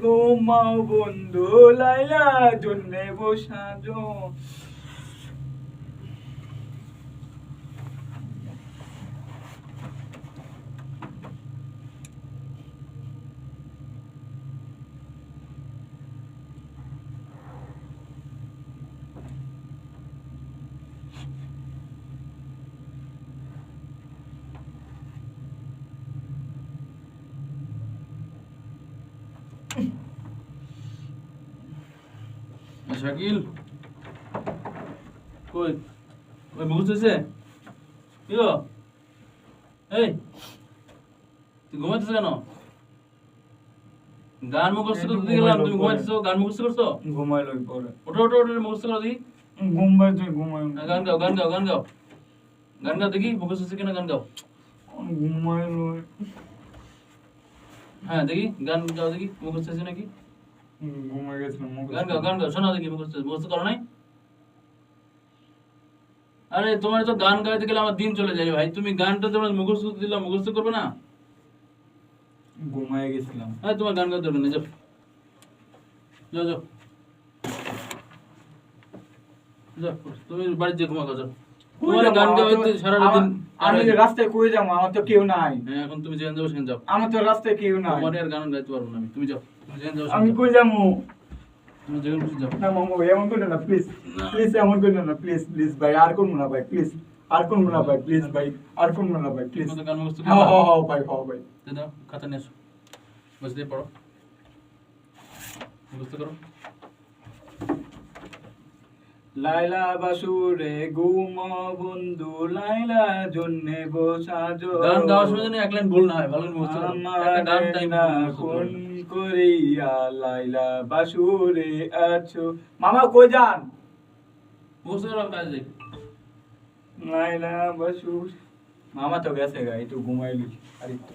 ঘুমাও বন্ধু লাইলা জন্যে বসাজো শাকিল। কই? ওই মুখস্থ হয়েছে কি এই তুই ঘুমাচ্ছিস কেন? গান মুখস্থ করতে গেলাম তুমি ঘুমাচ্ছিস গান মুখস্থ করছ? ঘুমাইলো পরে। ওঠো ওঠো ওঠো মুখস্থ করো দেখি। ঘুমাই তুই ঘুমাই গান গাও গান গাও গান গাও। গান গাও দেখি মুখস্থ কিনা গান গাও। ঘুমাইলো হ্যাঁ দেখি গান গাও দেখি মুখস্থ হচ্ছে নাকি? ঘুমাই গেছিলাম গান গাও গান গাও শোনাও দেখি মুখস্থ মুখস্থ করো নাই? আরে তোমার তো গান গাইতে গেলে আমার দিন চলে যায় ভাই। তুমি গানটা তোমার মুখস্থ দিলাম মুখস্থ করবে না? ঘুমাই গেছিলাম। হ্যাঁ তোমার গান গাইতে হবে না যাও। যাও যাও। তুমি বাড়িতে ঘুমা যাও। তোমার গান গাইতে সারাদিন আমি যে রাস্তায় কই যাব? আমার তো কেউ নাই। হ্যাঁ এখন তুমি যেখানে যাও সেখানে যাও। আমার তো রাস্তায় কেউ নাই। তোমার আর গান গাইতে পারব না আমি। তুমি যাও। তুমি যেখানে যাও আমি। কই যাব? তুমি যেখানে খুশি যাও। না মামু এমন করো না প্লিজ প্লিজ এমন করো না প্লিজ প্লিজ ভাই আর করব না ভাই প্লিজ আর করব না ভাই প্লিজ ভাই আর করব না ভাই প্লিজ তুমি গান মুখস্থ হ্যাঁ হ্যাঁ হ্যাঁ ভাই হ্যাঁ ভাই। দিয়ে দাও খাতা নিয়ে আসো। বসে পড়ো। মুখস্থ করো। লাইলা বাসুরে গুম বন্ধু লাইলা জন্যে বসাজো গান গাওয়ার সময় যেন এক লাইন ভুল না হয় ভালো একটা গান টাইম কোন করিয়া লাইলা বাসুরে আছো। মামা কই যান? মুখস্থ করো কাজ লাইলা বাসুর মামা তো গেছে গা একটু ঘুমাইলি। আর। একটু